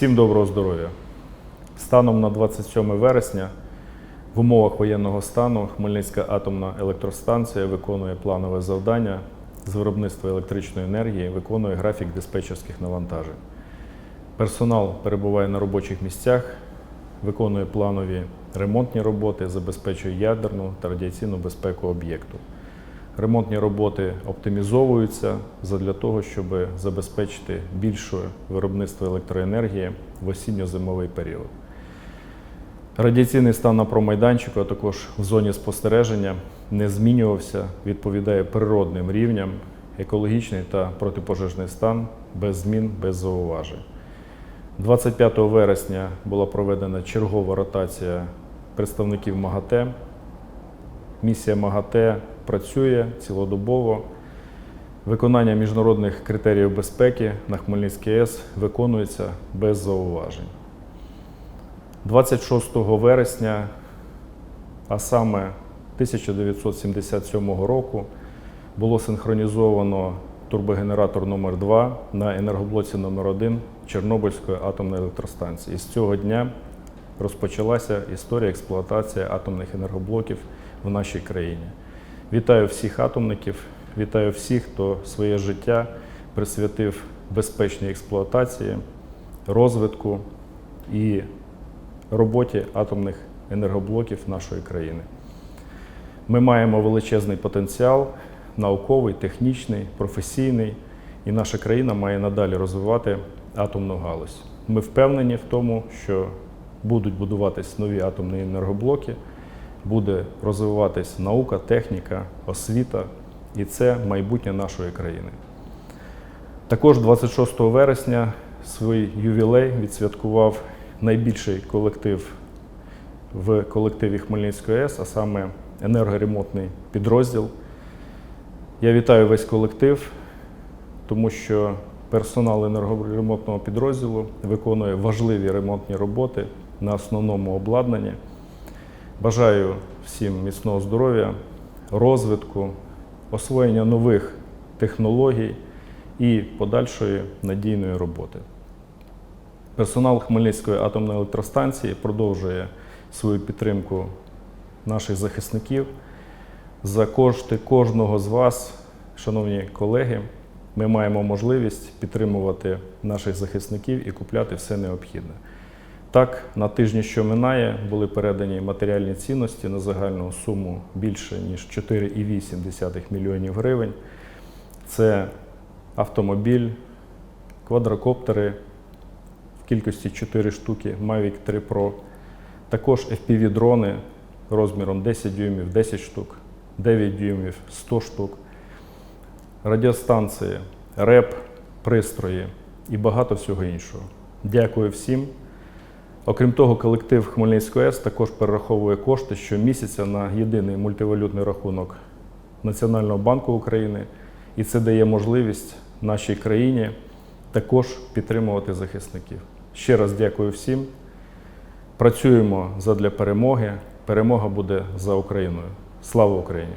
Всім доброго здоров'я. Станом на 27 вересня в умовах воєнного стану Хмельницька атомна електростанція виконує планове завдання з виробництва електричної енергії, виконує графік диспетчерських навантажень. Персонал перебуває на робочих місцях, виконує планові ремонтні роботи, забезпечує ядерну та радіаційну безпеку об'єкту. Ремонтні роботи оптимізовуються задля того, щоб забезпечити більше виробництво електроенергії в осінньо-зимовий період. Радіаційний стан на промайданчику, а також в зоні спостереження не змінювався, відповідає природним рівням, екологічний та протипожежний стан без змін, без зауважень. 25 вересня була проведена чергова ротація представників МАГАТЕ. Місія МАГАТЕ працює цілодобово. Виконання міжнародних критеріїв безпеки на Хмельницькій АЕС виконується без зауважень. 26 вересня, а саме 1977 року, було синхронізовано турбогенератор номер 2 на енергоблоці номер 1 Чорнобильської атомної електростанції. І з цього дня розпочалася історія експлуатації атомних енергоблоків в нашій країні. Вітаю всіх атомників, вітаю всіх, хто своє життя присвятив безпечній експлуатації, розвитку і роботі атомних енергоблоків нашої країни. Ми маємо величезний потенціал науковий, технічний, професійний, і наша країна має надалі розвивати атомну галузь. Ми впевнені в тому, що будуть будуватись нові атомні енергоблоки, буде розвиватись наука, техніка, освіта, і це майбутнє нашої країни. Також 26 вересня свій ювілей відсвяткував найбільший колектив в колективі Хмельницької АЕС, а саме енергоремонтний підрозділ. Я вітаю весь колектив, тому що персонал енергоремонтного підрозділу виконує важливі ремонтні роботи на основному обладнанні. Бажаю всім міцного здоров'я, розвитку, освоєння нових технологій і подальшої надійної роботи. Персонал Хмельницької атомної електростанції продовжує свою підтримку наших захисників. За кошти кожного з вас, шановні колеги, ми маємо можливість підтримувати наших захисників і купляти все необхідне. Так, на тижні, що минає, були передані матеріальні цінності на загальну суму більше ніж 4,8 мільйонів гривень. Це автомобіль, квадрокоптери в кількості 4 штуки, Mavic 3 Pro, також FPV-дрони розміром 10 дюймів 10 штук, 9 дюймів 100 штук, радіостанції, РЕП, пристрої і багато всього іншого. Дякую всім. Окрім того, колектив Хмельницької АЕС також перераховує кошти щомісяця на єдиний мультивалютний рахунок Національного банку України, і це дає можливість нашій країні також підтримувати захисників. Ще раз дякую всім. Працюємо задля перемоги. Перемога буде за Україною. Слава Україні!